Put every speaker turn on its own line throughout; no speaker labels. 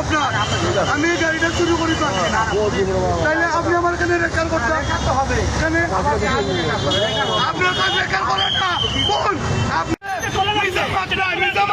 আপনার আমি এই গাড়িটা শুরু করি তো আপনি আমার এখানে রেকার করতে হবে আপনার কাছে রেকার করেন না কোন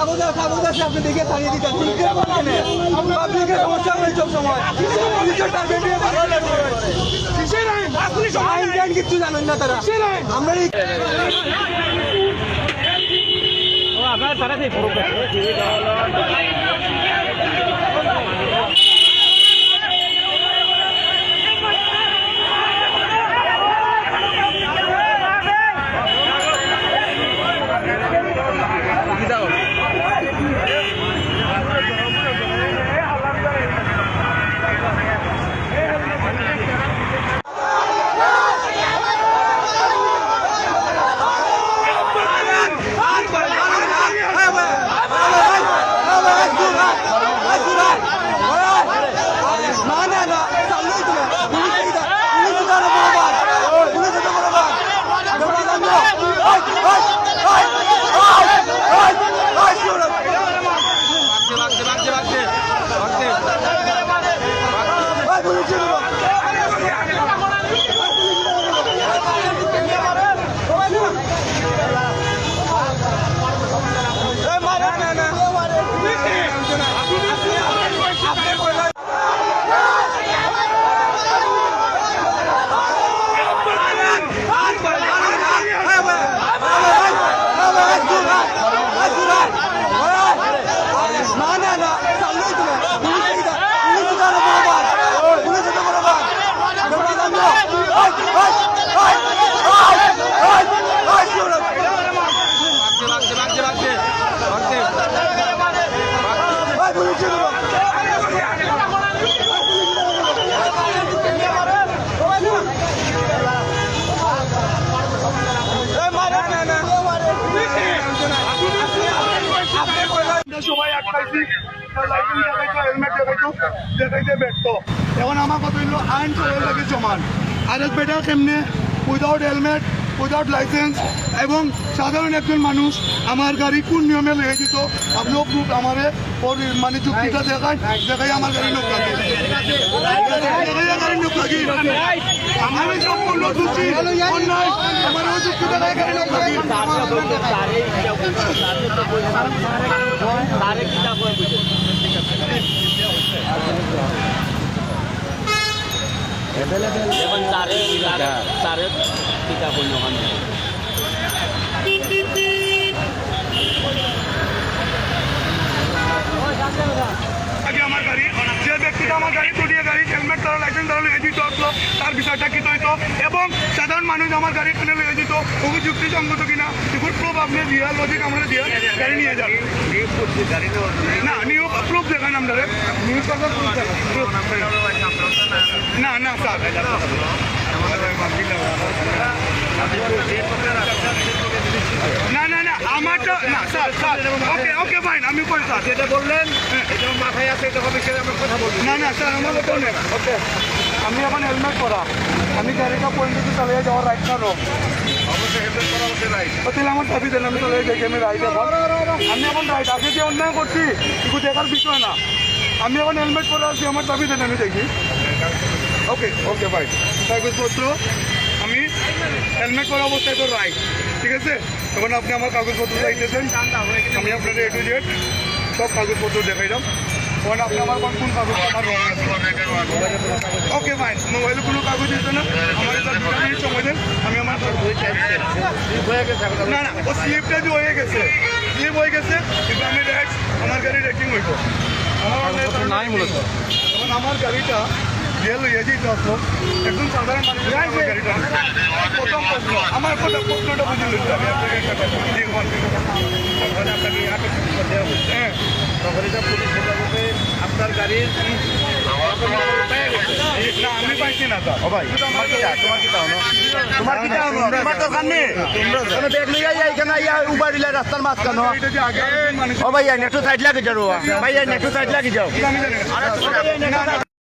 দেখে থামিয়ে দিতেন পাবলিকের সমস্যা হয় সব সময়। পুলিশের টার্গেট নিয়ে ভালো লাগে আইন জ্ঞান কিচ্ছু জানেন না তারা। আমরা এই না
হেলমেট ব্যর্থ এখন আমার কথা হইল আইন লাগে সমান? এক বেটা কেমনে? উইদাউট হেলমেট উইদাউট লাইসেন্স এবং সাধারণ একজন মানুষ আমার গাড়ি কোন নিয়মে লেগে দিত? আপনিও প্রুফ আমারে ওর মানে চুক্তিটা দেখায় দেখাই আমার গাড়ি নোক লাগে গাড়ি নোক লাগে আমি খুশি অন্যায় আমার ওই চুক্তি দেখাই গাড়ি নোক লাগে
এখন তারে তারে তারে টিকা করল ওখানে
আগে আমার গাড়ি যে ব্যক্তিটা আমার গাড়ি তুলিয়ে গাড়ি হেলমেট তারা লাইসেন্স তারা লেগে দিত আসলো তার বিষয়টা কি হইতো এবং সাধারণ মানুষ আমার গাড়ি কিনে লেগে দিত ওকে যুক্তিসঙ্গত কিনা? এগুলো প্রুফ আপনি দিয়া লজিক আমরা দিয়া গাড়ি নিয়ে যান। না নিউ প্রুফ দেখান প্রুফ না না, স্যার। আমারটা না sir sir okay okay fine আমি কই স্যার। যেটা বললেন এটা মাথায় আছে এটা হবে সেটা আমরা কথা বলব। না না স্যার আমার কথা নেই ওকে আমি এখন হেলমেট পরা। আমি গাড়িটা পয়েন্ট চালিয়ে যাওয়ার রাইট না তাহলে আমার দাবি দেন আমি আমি রাইট এখন। আমি এখন রাইট আগে যে অন্যায় করছি দেখার বিষয় না। আমি এখন হেলমেট পরে আছি আমার দাবি দেন আমি দেখি। ওকে ওকে ভাই কাগজপত্র? আমি হেলমেট পরা অবস্থায় তো রাইট ঠিক আছে? এখন আপনি আমার কাগজপত্র চাইতেছেন আমি আপনাদের এ টু জেড সব কাগজপত্র দেখাইলাম এখন আপনি আমার কোন কোন কাগজ আমার ওকে ফাইন মোবাইলে কোনো কাগজ দিতে না। আমার মিনিট সময় দেন। আমি আমার না না ও স্লিপটা যে হয়ে গেছে স্লিপ হয়ে গেছে কিন্তু আমি রেক্স আমার গাড়ি রেকিং হইব। কাগজপত্র নাই মূলত। এখন আমার গাড়িটা জেল হয়ে যেতে আসলো। একজন সাধারণ গাড়িটা প্রথম প্রশ্ন আমার কথা প্রশ্নটা বুঝে নিতে হবে আপনাকে একটা কথা বলি। হ্যাঁ।
তখন এটা পুলিশ হেফাজতে আপনার গাড়ির
আমি পাইছি না তো
ভাই তোমার কি তোমার কি তা তোমার কি তা তোমার তো সামনে। তুমি ব্যাগ লইয়া যাই কেন ইয়া উবার দিলে রাস্তার মাঝখানে
মানুষ
ও ভাই একটু সাইড লাগে যাও। ভাই একটু সাইড লাগে যাও।